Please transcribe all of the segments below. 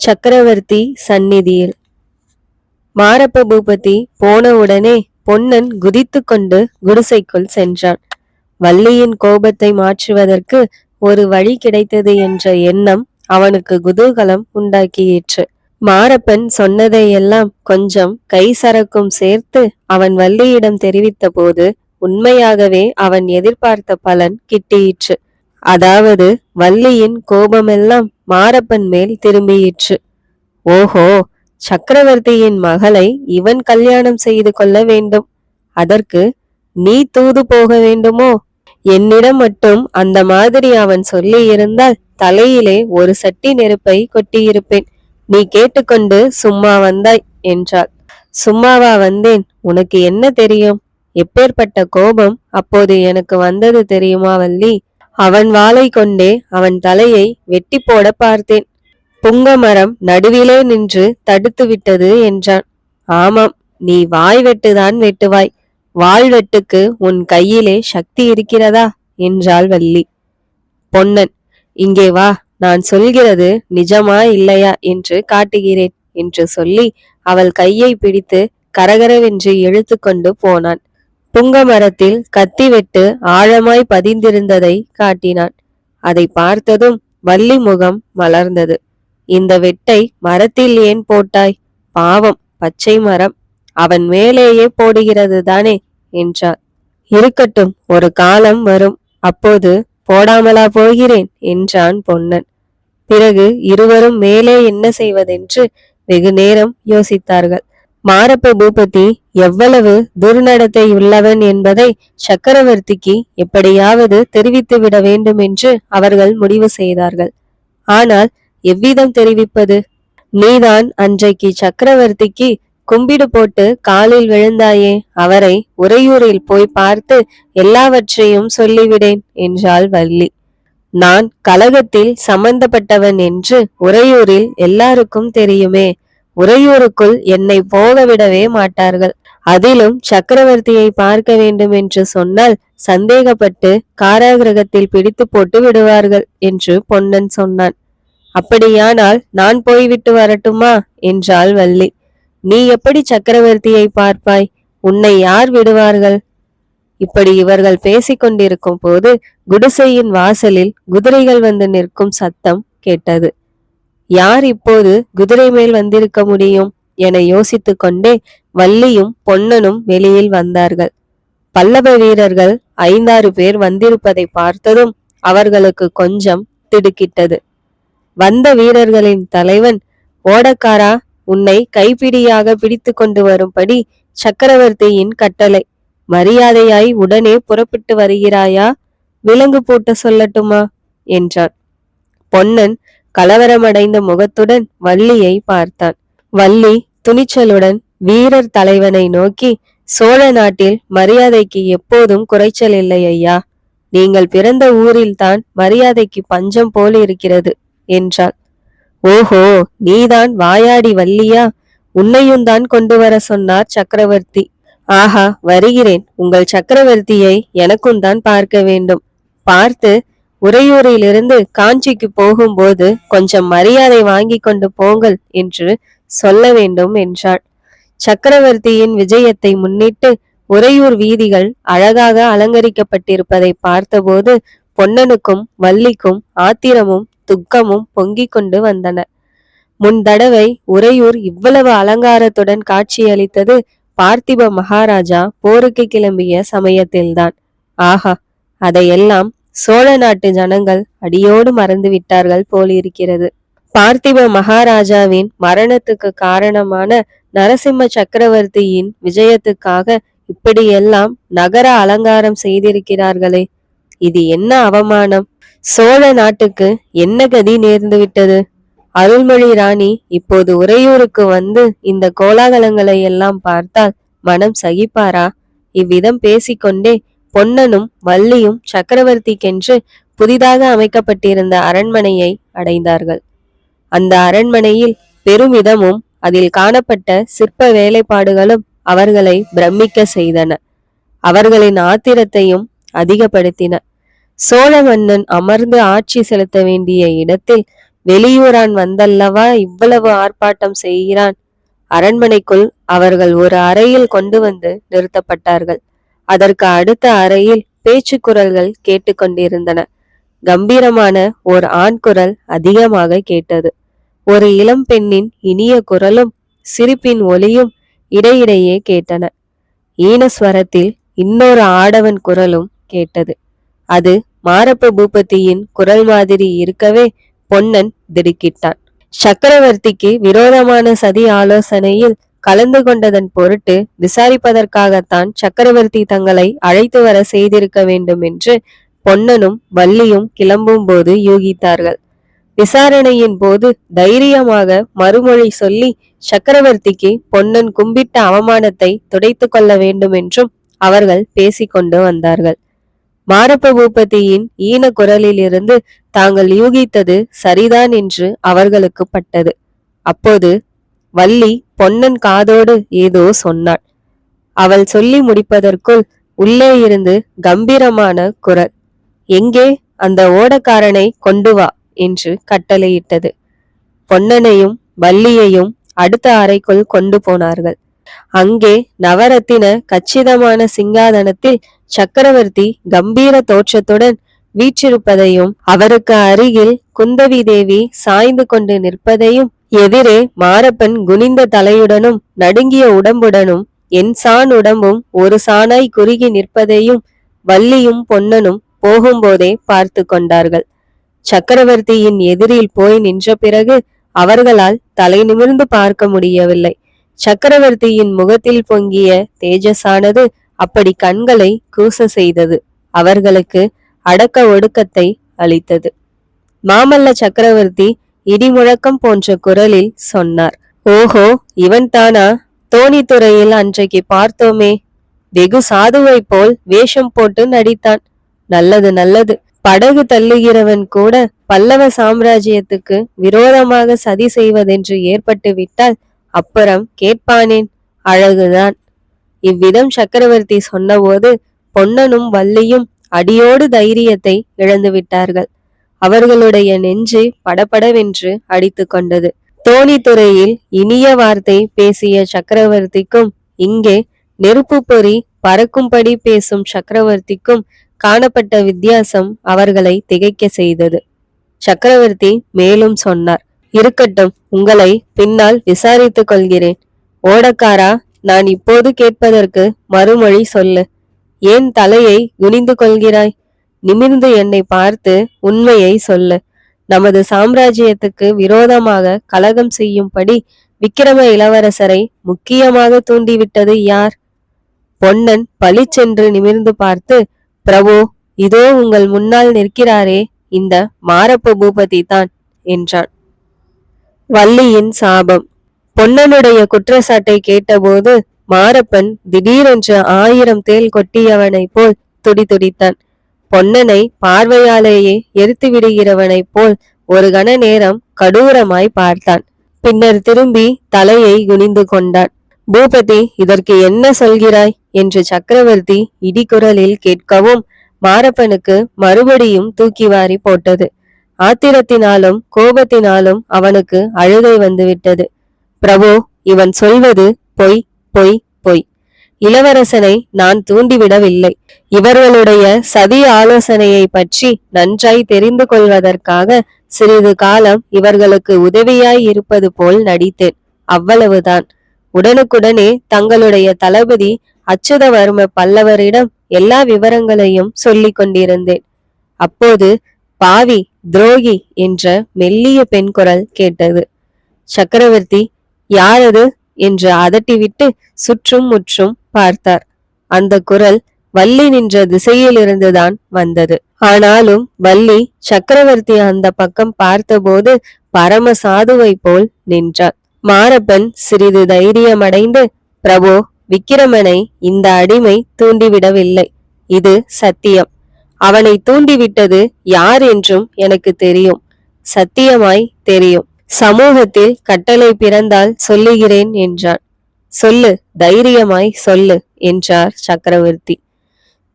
சக்கரவர்த்தி சந்நிதியில். மாரப்ப பூபதி போனவுடனே பொன்னன் குதித்து கொண்டு குடிசைக்குள் சென்றான். வள்ளியின் கோபத்தை மாற்றுவதற்கு ஒரு வழி கிடைத்தது என்ற எண்ணம் அவனுக்கு குதூகலம் உண்டாக்கியிற்று. மாரப்பன் சொன்னதையெல்லாம் கொஞ்சம் கை சரக்கும் சேர்த்து அவன் வள்ளியிடம் தெரிவித்த போது உண்மையாகவே அவன் எதிர்பார்த்த பலன் கிட்டியிற்று. அதாவது வள்ளியின் கோபமெல்லாம் மாரப்பன் மேல் திரும்பியிற்று. ஓஹோ சக்கரவர்த்தியின் மகளை இவன் கல்யாணம் செய்து கொள்ள வேண்டும். அதற்கு நீ தூது போக வேண்டுமோ? என்னிடம் மட்டும் அந்த மாதிரி அவன் சொல்லி இருந்தால் தலையிலே ஒரு சட்டி நெருப்பை கொட்டியிருப்பேன். நீ கேட்டுக்கொண்டு சும்மா வந்தாய் என்றாள். சும்மாவா வந்தேன் உனக்கு என்ன தெரியும்? எப்பேற்பட்ட கோபம் அப்போது எனக்கு வந்தது தெரியுமா வள்ளி? அவன் வாளை கொண்டே அவன் தலையை வெட்டி போட பார்த்தேன். புங்க மரம் நடுவிலே நின்று தடுத்து விட்டது என்றான். ஆமாம் நீ வாய் வெட்டுதான் வெட்டுவாய். வாள் வெட்டுக்கு உன் கையிலே சக்தி இருக்கிறதா? என்றாள் வள்ளி. பொன்னன் இங்கே வா நான் சொல்கிறது நிஜமா இல்லையா என்று காட்டுகிறேன் என்று சொல்லி அவள் கையை பிடித்து கரகரவென்று இழுத்து கொண்டு போனான். புங்க மரத்தில் கத்தி வெட்டு ஆழமாய் பதிந்திருந்ததை காட்டினான். அதை பார்த்ததும் வள்ளி முகம் மலர்ந்தது. இந்த வெட்டை மரத்தில் ஏன் போட்டாய்? பாவம் பச்சை மரம். அவன் மேலேயே போடுகிறது தானே? என்றார் இருக்கட்டும் ஒரு காலம் வரும். அப்போது போடாமலா போகிறேன் என்றான் பொன்னன். பிறகு இருவரும் மேலே என்ன செய்வதென்று வெகு நேரம் யோசித்தார்கள். மாரப்ப பூபதி எவ்வளவு துர்நடத்தை உள்ளவன் என்பதை சக்கரவர்த்திக்கு எப்படியாவது தெரிவித்து விட வேண்டும் என்று அவர்கள் முடிவு செய்தார்கள். ஆனால் எவ்விதம் தெரிவிப்பது? நீதான் அன்றைக்கு சக்கரவர்த்திக்கு கும்பிடு போட்டு காலில் விழுந்தாயே அவரை உறையூரில் போய் பார்த்து எல்லாவற்றையும் சொல்லிவிடேன் என்றாள் வள்ளி. நான் கலகத்தில் சம்பந்தப்பட்டவன் என்று உறையூரில் எல்லாருக்கும் தெரியுமே உறையூருக்குள் என்னை போக விடவே மாட்டார்கள். அதிலும் சக்கரவர்த்தியை பார்க்க வேண்டும் என்று சொன்னால் சந்தேகப்பட்டு காராகிரகத்தில் பிடித்து போட்டு விடுவார்கள் என்று பொன்னன் சொன்னான். அப்படியானால் நான் போய்விட்டு வரட்டுமா? என்றாள் வள்ளி. நீ எப்படி சக்கரவர்த்தியை பார்ப்பாய்? உன்னை யார் விடுவார்கள்? இப்படி இவர்கள் பேசிக்கொண்டிருக்கும் போது குடிசையின் வாசலில் குதிரைகள் வந்து நிற்கும் சத்தம் கேட்டது. யார் இப்போது குதிரை மேல் வந்திருக்க முடியும் என யோசித்து கொண்டே வள்ளியும் பொன்னனும் வெளியில் வந்தார்கள். பல்லவ வீரர்கள் ஐந்தாறு பேர் வந்திருப்பதை பார்த்ததும் அவர்களுக்கு கொஞ்சம் திடுக்கிட்டது. வந்த வீரர்களின் தலைவன் ஓடக்காரா உன்னை கைப்பிடியாக பிடித்து கொண்டு வரும்படி சக்கரவர்த்தியின் கட்டளை. மரியாதையாய் உடனே புறப்பட்டு வருகிறாயா? விலங்கு பூட்ட சொல்லட்டுமா? என்றான். பொன்னன் கலவரமடைந்த முகத்துடன் வள்ளியை பார்த்தான். வள்ளி துணிச்சலுடன் வீரர் தலைவனை நோக்கி சோழ நாட்டில் மரியாதைக்கு எப்போதும் குறைச்சல் இல்லை ஐயா. நீங்கள் பிறந்த ஊரில்தான் மரியாதைக்கு பஞ்சம் போல் இருக்கிறது என்றாள். ஓஹோ நீதான் வாயாடி வள்ளியா? உன்னையும் தான் கொண்டு வர சொன்னார் சக்கரவர்த்தி. ஆஹா வருகிறேன். உங்கள் சக்கரவர்த்தியை எனக்கும் தான் பார்க்க வேண்டும். பார்த்து உறையூரிலிருந்து காஞ்சிக்கு போகும்போது கொஞ்சம் மரியாதை வாங்கி கொண்டு போங்கள் என்று சொல்ல வேண்டும் என்றாள். சக்கரவர்த்தியின் விஜயத்தை முன்னிட்டு உறையூர் வீதிகள் அழகாக அலங்கரிக்கப்பட்டிருப்பதை பார்த்தபோது பொன்னனுக்கும் வள்ளிக்கும் ஆத்திரமும் துக்கமும் பொங்கிக் கொண்டு வந்தன. முன் தடவை உறையூர் இவ்வளவு அலங்காரத்துடன் காட்சியளித்தது பார்த்திப மகாராஜா போருக்கு கிளம்பிய சமயத்தில்தான். ஆஹா அதையெல்லாம் சோழ நாட்டு ஜனங்கள் அடியோடு மறந்து விட்டார்கள் போலிருக்கிறது. பார்த்திப மகாராஜாவின் மரணத்துக்கு காரணமான நரசிம்ம சக்கரவர்த்தியின் விஜயத்துக்காக இப்படியெல்லாம் நகர அலங்காரம் செய்திருக்கிறார்களே. இது என்ன அவமானம்? சோழ நாட்டுக்கு என்ன கதி நேர்ந்து விட்டது? அருள்மொழி ராணி இப்போது உறையூருக்கு வந்து இந்த கோலாகலங்களை எல்லாம் பார்த்தால் மனம் சகிப்பாரா? இவ்விதம் பேசிக்கொண்டே பொன்னனும் வள்ளியும் சக்கரவர்த்திக்கென்று புதிதாக அமைக்கப்பட்டிருந்த அரண்மனையை அடைந்தார்கள். அந்த அரண்மனையில் பெருமிதமும் அதில் காணப்பட்ட சிற்ப வேலைப்பாடுகளும் அவர்களை பிரமிக்க செய்தன. அவர்களின் ஆத்திரத்தையும் அதிகப்படுத்தின. சோழ மன்னன் அமர்ந்து ஆட்சி செலுத்த வேண்டிய இடத்தில் வெளியூரான் வந்தல்லவா இவ்வளவு ஆர்ப்பாட்டம் செய்கிறான்? அரண்மனைக்குள் அவர்கள் ஒரு அறையில் கொண்டு வந்து நிறுத்தப்பட்டார்கள். அதற்கு அடுத்த அறையில் பேச்சு குரல்கள் கேட்டுக்கொண்டிருந்தன. கம்பீரமான ஓர் ஆண் குரல் அதிகமாக கேட்டது. ஒரு இளம் பெண்ணின் இனிய குரலும் சிரிப்பின் ஒலியும் இடையிடையே கேட்டன. ஈனஸ்வரத்தில் இன்னொரு ஆடவன் குரலும் கேட்டது. அது மாரப்ப பூபதியின் குரல் மாதிரி இருக்கவே பொன்னன் திடுக்கிட்டான். சக்கரவர்த்திக்கு விரோதமான சதி ஆலோசனையில் கலந்து கொண்டதன் பொருட்டு விசாரிப்பதற்காகத்தான் சக்கரவர்த்தி தங்களை அழைத்து வர செய்திருக்க வேண்டும் என்று பொன்னனும் வள்ளியும் கிளம்பும் போது யூகித்தார்கள். விசாரணையின் போது தைரியமாக மறுமொழி சொல்லி சக்கரவர்த்திக்கு பொன்னன் கும்பிட்ட அவமானத்தை துடைத்து கொள்ள வேண்டும் என்றும் அவர்கள் பேசிக்கொண்டு வந்தார்கள். மாரப்ப பூபதியின் ஈன குரலிலிருந்து தாங்கள் யூகித்தது சரிதான் என்று அவர்களுக்கு பட்டது. அப்போது வள்ளி பொன்னன் காதோடு ஏதோ சொன்னாள். அவள் சொல்லி முடிப்பதற்குள் உள்ளே இருந்து கம்பீரமான குரல் எங்கே அந்த ஓடக்காரனை கொண்டு வா என்று கட்டளையிட்டது. பொன்னனையும் வள்ளியையும் அடுத்த அறைக்குள் கொண்டு போனார்கள். அங்கே நவரத்தின கச்சிதமான சிங்காதனத்தில் சக்கரவர்த்தி கம்பீர தோற்றத்துடன் வீற்றிருப்பதையும் அவருக்கு அருகில் குந்தவி தேவி சாய்ந்து கொண்டு நிற்பதையும் எதிரே மாரப்பன் குனிந்த தலையுடனும் நடுங்கிய உடம்புடனும் என் சான் உடம்பும் ஒரு சானாய் குறுகி நிற்பதையும் வள்ளியும் பொன்னனும் போகும்போதே பார்த்து கொண்டார்கள். சக்கரவர்த்தியின் எதிரில் போய் நின்ற பிறகு அவர்களால் தலை நிமிர்ந்து பார்க்க முடியவில்லை. சக்கரவர்த்தியின் முகத்தில் பொங்கிய தேஜஸானது அப்படி கண்களை கூச செய்தது. அவர்களுக்கு அடக்க ஒடுக்கத்தை அளித்தது. மாமல்ல சக்கரவர்த்தி இடிமுழக்கம் போன்ற குரலில் சொன்னார். ஓஹோ இவன் தானா? தோணித்துறையில் அன்றைக்கு பார்த்தோமே. வெகு சாதுவை போல் வேஷம் போட்டு நடித்தான். நல்லது நல்லது. படகு தள்ளுகிறவன் கூட பல்லவ சாம்ராஜ்யத்துக்கு விரோதமாக சதி செய்வதென்று ஏற்பட்டு விட்டால் அப்புறம் கேட்பானேன். அழகுதான். இவ்விதம் சக்கரவர்த்தி சொன்னபோது பொன்னனும் வள்ளியும் அடியோடு தைரியத்தை இழந்துவிட்டார்கள் அவர்களுடைய நெஞ்சு படபடவென்று அடித்து கொண்டது. தோணித்துறையில் இனிய வார்த்தை பேசிய சக்கரவர்த்திக்கும் இங்கே நெருப்பு பொறி பறக்கும்படி பேசும் சக்கரவர்த்திக்கும் காணப்பட்ட வித்தியாசம் அவர்களை திகைக்க செய்தது. சக்கரவர்த்தி மேலும் சொன்னார் இருக்கட்டும் உங்களை பின்னால் விசாரித்துக் கொள்கிறேன். ஓடக்காரா நான் இப்போது கேட்பதற்கு மறுமொழி சொல்லு. ஏன் தலையை குனிந்து கொள்கிறாய். நிமிர்ந்து என்னை பார்த்து உண்மையை சொல்லு. நமது சாம்ராஜ்யத்துக்கு விரோதமாக கலகம் செய்யும்படி விக்கிரம இளவரசரை முக்கியமாக தூண்டிவிட்டது யார்? பொன்னன் பளிச்சென்று நிமிர்ந்து பார்த்து பிரபு இதோ உங்கள் முன்னால் நிற்கிறாரே இந்த மாரப்ப பூபதி தான் என்றான். வள்ளியின் சாபம். பொன்னனுடைய குற்றச்சாட்டை கேட்டபோது மாரப்பன் திடீரென்று ஆயிரம் தேல் கொட்டியவனைப் போல் துடிதுடித்தான் பொன்னனை பார்வையாலேயே எரித்து விடுகிறவனைப் போல் ஒரு கண நேரம் கடூரமாய் பார்த்தான். பின்னர் திரும்பி தலையை குனிந்து கொண்டான். பூபதி இதற்கு என்ன சொல்கிறாய்? என்று சக்கரவர்த்தி இடிக்குரலில் கேட்கவும் மாரப்பனுக்கு மறுபடியும் தூக்கி வாரி போட்டது. ஆத்திரத்தினாலும் கோபத்தினாலும் அவனுக்கு அழுகை வந்துவிட்டது. பிரபு இவன் சொல்வது பொய். பொய் பொய். இளவரசனை நான் தூண்டிவிடவில்லை. இவர்களுடைய சதி ஆலோசனையை பற்றி நன்றாய் தெரிந்து கொள்வதற்காக சிறிது காலம் இவர்களுக்கு உதவியாய் இருப்பது போல் நடித்தேன். அவ்வளவுதான். உடனுக்குடனே தங்களுடைய தளபதி அச்சுதவர்ம பல்லவரிடம் எல்லா விவரங்களையும் சொல்லிக் கொண்டிருந்தேன். அப்போது பாவி துரோகி என்ற மெல்லிய பெண் குரல் கேட்டது. சக்கரவர்த்தி யாரது? என்று அதட்டிவிட்டு சுற்றும் முற்றும் பார்த்தார். அந்த குரல் வள்ளி நின்ற திசையிலிருந்துதான் வந்தது. ஆனாலும் வள்ளி சக்கரவர்த்தி அந்த பக்கம் பார்த்தபோது பரம சாதுவை போல் நின்றார். மாரப்பன் சிறிது தைரியமடைந்து பிரபு விக்கிரமனை இந்த அடிமை தூண்டிவிடவில்லை. இது சத்தியம். அவனை தூண்டிவிட்டது யார் என்றும் எனக்கு தெரியும். சத்தியமாய் தெரியும். சமூகத்தில் கட்டளை பிறந்தால் சொல்லுகிறேன் என்றான். சொல்லு தைரியமாய் சொல்லு என்றார் சக்கரவர்த்தி.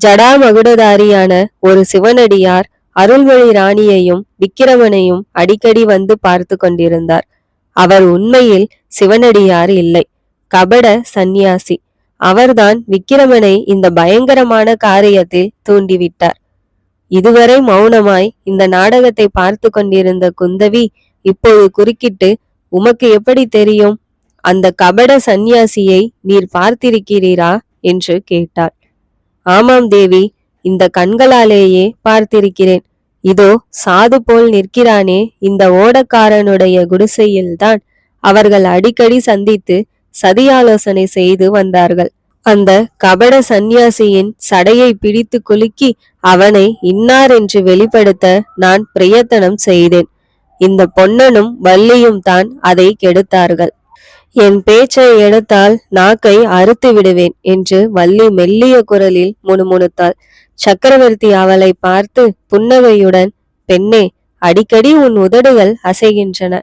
ஜடாமகுடதாரியான ஒரு சிவனடியார் அருள்மொழி ராணியையும் விக்கிரமனையும் அடிக்கடி வந்து பார்த்து கொண்டிருந்தார். அவர் உண்மையில் சிவனடியார் இல்லை. கபட சந்நியாசி. அவர்தான் விக்கிரமனை இந்த பயங்கரமான காரியத்தில் தூண்டிவிட்டார். இதுவரை மௌனமாய் இந்த நாடகத்தை பார்த்து கொண்டிருந்த குந்தவி இப்போது குறுக்கிட்டு உமக்கு எப்படி தெரியும்? அந்த கபட சந்நியாசியை நீர் பார்த்திருக்கிறீரா? என்று கேட்டாள். ஆமாம் தேவி இந்த கண்களாலேயே பார்த்திருக்கிறேன். இதோ சாது போல் நிற்கிறானே இந்த ஓடக்காரனுடைய குடிசையில்தான் அவர்கள் அடிக்கடி சந்தித்து சதியாலோசனை செய்து வந்தார்கள். அந்த கபட சந்நியாசியின் சடையை பிடித்து குலுக்கி அவனை இன்னார் என்று வெளிப்படுத்த நான் பிரயத்தனம் செய்தேன். இந்த பொன்னனும் வள்ளியும் தான் அதை கெடுத்தார்கள். என் பேச்சை எடுத்தால் நாக்கை அறுத்து விடுவேன் என்று வள்ளி மெல்லிய குரலில் முணுமுணுத்தாள். சக்கரவர்த்தி அவளை பார்த்து புன்னகையுடன் பெண்ணே அடிக்கடி உன் உதடுகள் அசைகின்றன.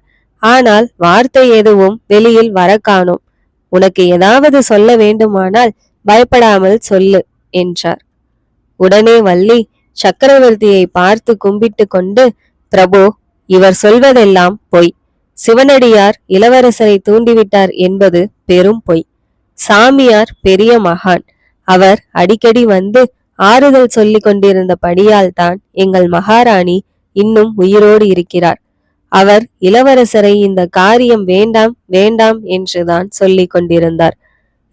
ஆனால் வார்த்தை எதுவும் வெளியில் வர காணோம் உனக்கு ஏதாவது சொல்ல வேண்டுமானால் பயப்படாமல் சொல்லு என்றார். உடனே வள்ளி சக்கரவர்த்தியை பார்த்து கும்பிட்டு கொண்டு பிரபு இவர் சொல்வதெல்லாம் பொய். சிவனடியார் இளவரசரை தூண்டிவிட்டார் என்பது பெரும் பொய். சாமியார் பெரிய மகான். அவர் அடிக்கடி வந்து ஆறுதல் சொல்லிக் கொண்டிருந்தபடியால் தான் எங்கள் மகாராணி இன்னும் உயிரோடு இருக்கிறார். அவர் இளவரசரை இந்த காரியம் வேண்டாம் வேண்டாம் என்றுதான் சொல்லிக் கொண்டிருந்தார்.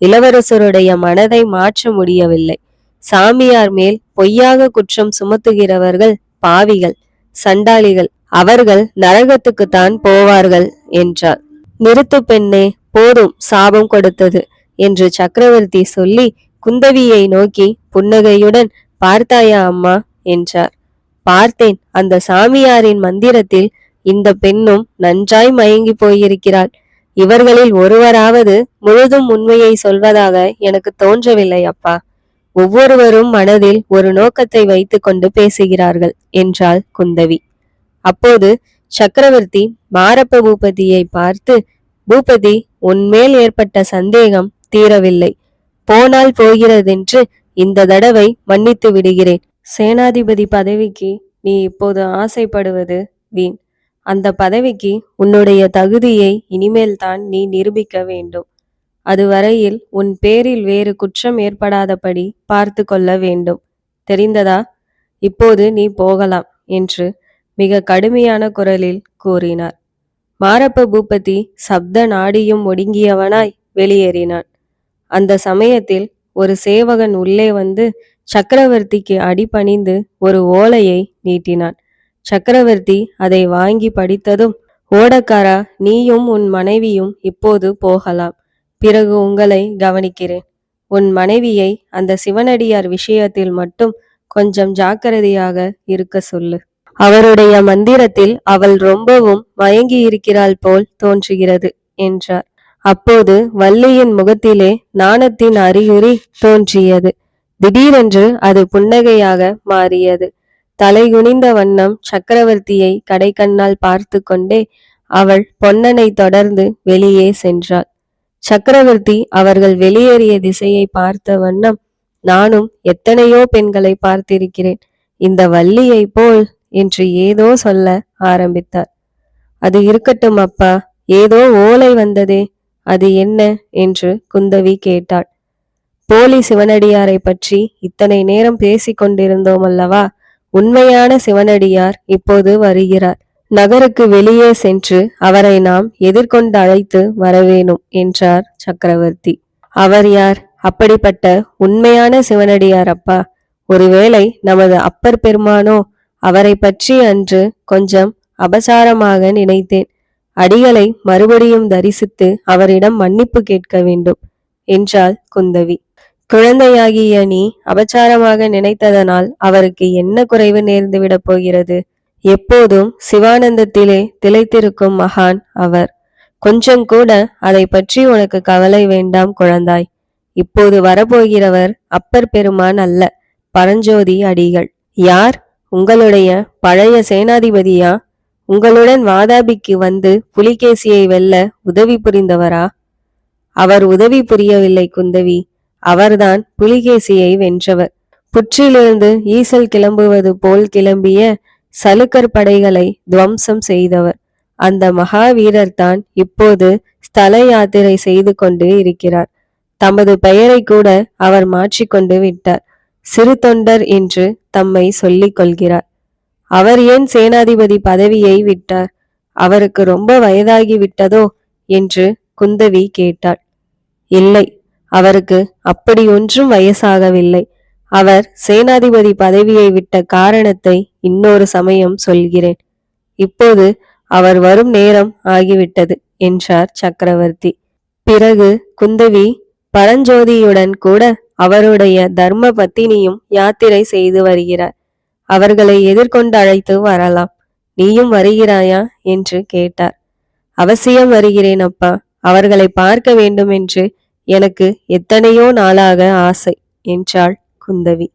இளவரசருடைய மனதை மாற்ற முடியவில்லை. சாமியார் மேல் பொய்யாக குற்றம் சுமத்துகிறவர்கள் பாவிகள் சண்டாளிகள் அவர்கள் நரகத்துக்குத்தான் போவார்கள் என்றார் நிறுத்து பெண்ணே போதும் சாபம் கொடுத்தது என்று சக்கரவர்த்தி சொல்லி குந்தவியை நோக்கி புன்னகையுடன் பார்த்தாயா அம்மா என்றார். பார்த்தேன் அந்த சாமியாரின் மந்திரத்தில் இந்த பெண்ணும் நன்றாய் மயங்கி போயிருக்கிறாள். இவர்களில் ஒருவராவது முழுதும் உண்மையை சொல்வதாக எனக்கு தோன்றவில்லை அப்பா. ஒவ்வொருவரும் மனதில் ஒரு நோக்கத்தை வைத்துக்கொண்டு பேசுகிறார்கள் என்றாள் குந்தவி. அப்போது சக்கரவர்த்தி மாரப்ப பூபதியை பார்த்து பூபதி உன்மேல் ஏற்பட்ட சந்தேகம் தீரவில்லை. போனால் போகிறதென்று இந்த தடவை மன்னித்து விடுகிறேன். சேனாதிபதி பதவிக்கு நீ இப்போது ஆசைப்படுவது வீண். அந்த பதவிக்கு உன்னுடைய தகுதியை இனிமேல் தான் நீ நிரூபிக்க வேண்டும். அதுவரையில் உன் பேரில் வேறு குற்றம் ஏற்படாதபடி பார்த்து கொள்ள வேண்டும். தெரிந்ததா? இப்போது நீ போகலாம் என்று மிக கடுமையான குரலில் கூறினார். மாரப்ப பூபதி சப்த நாடியும் ஒடுங்கியவனாய் வெளியேறினான். அந்த சமயத்தில் ஒரு சேவகன் உள்ளே வந்து சக்கரவர்த்திக்கு அடிபணிந்து ஒரு ஓலையை நீட்டினான். சக்கரவர்த்தி அதை வாங்கி படித்ததும் ஓடக்காரா நீயும் உன் மனைவியும் இப்போது போகலாம். பிறகு உங்களை கவனிக்கிறேன். உன் மனைவியை அந்த சிவனடியார் விஷயத்தில் மட்டும் கொஞ்சம் ஜாக்கிரதையாக இருக்க சொல்லு. அவருடைய மந்திரத்தில் அவள் ரொம்பவும் மயங்கி இருக்கிறாள் போல் தோன்றுகிறது என்றார். அப்போது வள்ளியின் முகத்திலே நாணத்தின் அறிகுறி தோன்றியது. திடீரென்று அது புன்னகையாக மாறியது. தலைகுனிந்த வண்ணம் சக்கரவர்த்தியை கடைக்கண்ணால் பார்த்து கொண்டே அவள் பொன்னனை தொடர்ந்து வெளியே சென்றாள். சக்கரவர்த்தி அவர்கள் வெளியேறிய திசையை பார்த்த வண்ணம் நானும் எத்தனையோ பெண்களை பார்த்திருக்கிறேன். இந்த வள்ளியை போல் என்று ஏதோ சொல்ல ஆரம்பித்தார். அது இருக்கட்டும் அப்பா ஏதோ ஓலை வந்ததே அது என்ன? என்று குந்தவி கேட்டாள். போலி சிவனடியாரை பற்றி இத்தனை நேரம் பேசிக்கொண்டிருந்தோம் அல்லவா? உண்மையான சிவனடியார் இப்போது வருகிறார். நகருக்கு வெளியே சென்று அவரை நாம் எதிர்கொண்டு அழைத்து வரவேணும் என்றார் சக்கரவர்த்தி. அவர் யார்? அப்படிப்பட்ட உண்மையான சிவனடியார் அப்பா. ஒருவேளை நமது அப்பர் பெருமானோ அவரை பற்றி அன்று கொஞ்சம் அபசாரமாக நினைத்தேன். அடிகளை மறுபடியும் தரிசித்து அவரிடம் மன்னிப்பு கேட்க வேண்டும் என்றாள் குந்தவி. குழந்தையாகிய நீ அபச்சாரமாக நினைத்ததனால் அவருக்கு என்ன குறைவு நேர்ந்துவிடப் போகிறது? எப்போதும் சிவானந்தத்திலே திளைத்திருக்கும் மகான் அவர். கொஞ்சம் கூட அதை பற்றி உனக்கு கவலை வேண்டாம் குழந்தாய். இப்போது வரப்போகிறவர் அப்பர் பெருமான் அல்ல பரஞ்சோதி அடிகள். யார்? உங்களுடைய பழைய சேனாதிபதியா? உங்களுடன் வாதாபிக்கு வந்து புலிகேசியை வெல்ல உதவி புரிந்தவரா? அவர் உதவி புரியவில்லை குந்தவி. அவர்தான் புலிகேசியை வென்றவர். புற்றிலிருந்து ஈசல் கிளம்புவது போல் கிளம்பிய சலுக்கர் படைகளை துவம்சம் செய்தவர். அந்த மகாவீரர்தான் இப்போது ஸ்தல யாத்திரை செய்து கொண்டு இருக்கிறார். தமது பெயரை கூட அவர் மாற்றிக்கொண்டு விட்டார். சிறு தொண்டர் என்று தம்மை சொல்லிக் கொள்கிறார். அவர் ஏன் சேனாதிபதி பதவியை விட்டார்? அவருக்கு ரொம்ப வயதாகி விட்டதோ? என்று குந்தவி கேட்டாள். இல்லை அவருக்கு அப்படி ஒன்றும் வயசாகவில்லை. அவர் சேனாதிபதி பதவியை விட்ட காரணத்தை இன்னொரு சமயம் சொல்கிறேன். இப்போது அவர் வரும் நேரம் ஆகிவிட்டது என்றார் சக்கரவர்த்தி. பிறகு குந்தவி பரஞ்சோதியுடன் கூட அவருடைய தர்ம பத்தினியும் யாத்திரை செய்து வருகிறார். அவர்களை எதிர்கொண்டு அழைத்து வரலாம். நீயும் வருகிறாயா? என்று கேட்டார். அவசியம் வருகிறேன் அப்பா. அவர்களை பார்க்க வேண்டும் என்று எனக்கு எத்தனையோ நாளாக ஆசை என்றாள் குந்தவி.